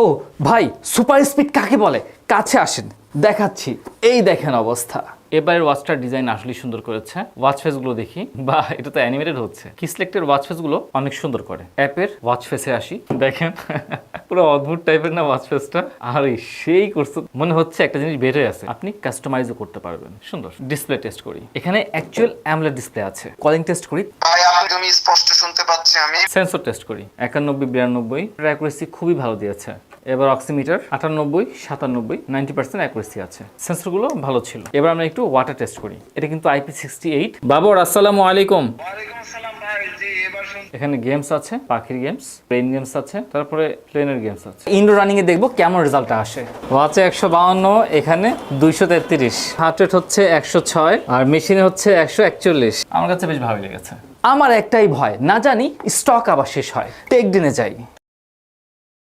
ও ভাই super speed কাকে বলে? কাছে আসেন দেখাচ্ছি। এই দেখেন অবস্থা। এবারের ওয়াচটার ডিজাইন আসলেই সুন্দর করেছে। ওয়াচ ফেসগুলো দেখি। বা এটা তো অ্যানিমেটেড হচ্ছে। কি সিলেক্টের ওয়াচ ফেসগুলো অনেক সুন্দর করে। অ্যাপের ওয়াচ ফেসে আসি। দেখেন পুরো অদ্ভুত টাইপের না ওয়াচ ফেসটা? আর সেই করছে। মনে হচ্ছে একটা জিনিস বের হয়ে আছে। আপনি কাস্টমাইজও করতে পারবেন। সুন্দর। ডিসপ্লে টেস্ট করি। এখানে অ্যাকচুয়াল অ্যামলেট ডিসপ্লে আছে। কলিং টেস্ট করি। ভাই একদমই স্পষ্ট শুনতে পাচ্ছি আমি। সেন্সর টেস্ট করি। একানব্বই বিরানব্বই। অ্যাকুরেসি খুবই ভালো দিয়েছে। এবার অক্সিমিটার আটানব্বই সাতানব্বই নাইনটি পার্সেন্ট অ্যাকুরেসি আছে। সেন্সরগুলো ভালো ছিল। এবার আমরা একটু ওয়াটার টেস্ট করি। এটা কিন্তু আইপি সিক্সটি এইট বাবর আসসালামু আলাইকুম। এখানে গেমস আছে পাখির গেমস প্লেন গেমস আছে তারপরে প্লেনের গেমস আছে। ইনডোর রানিং এ দেখব কেমন রেজাল্টটা আসে। ওয়াচে একশো বাউন্ন এখানে দুইশো তেত্রিশ। হার্ট রেট হচ্ছে একশো ছয় আর মেশিনে হচ্ছে একশো একচল্লিশ। আমার কাছে বেশ ভালোই লেগেছে। আমার একটাই ভয় না জানি স্টক আবার শেষ হয়। টেক দিনে যাই।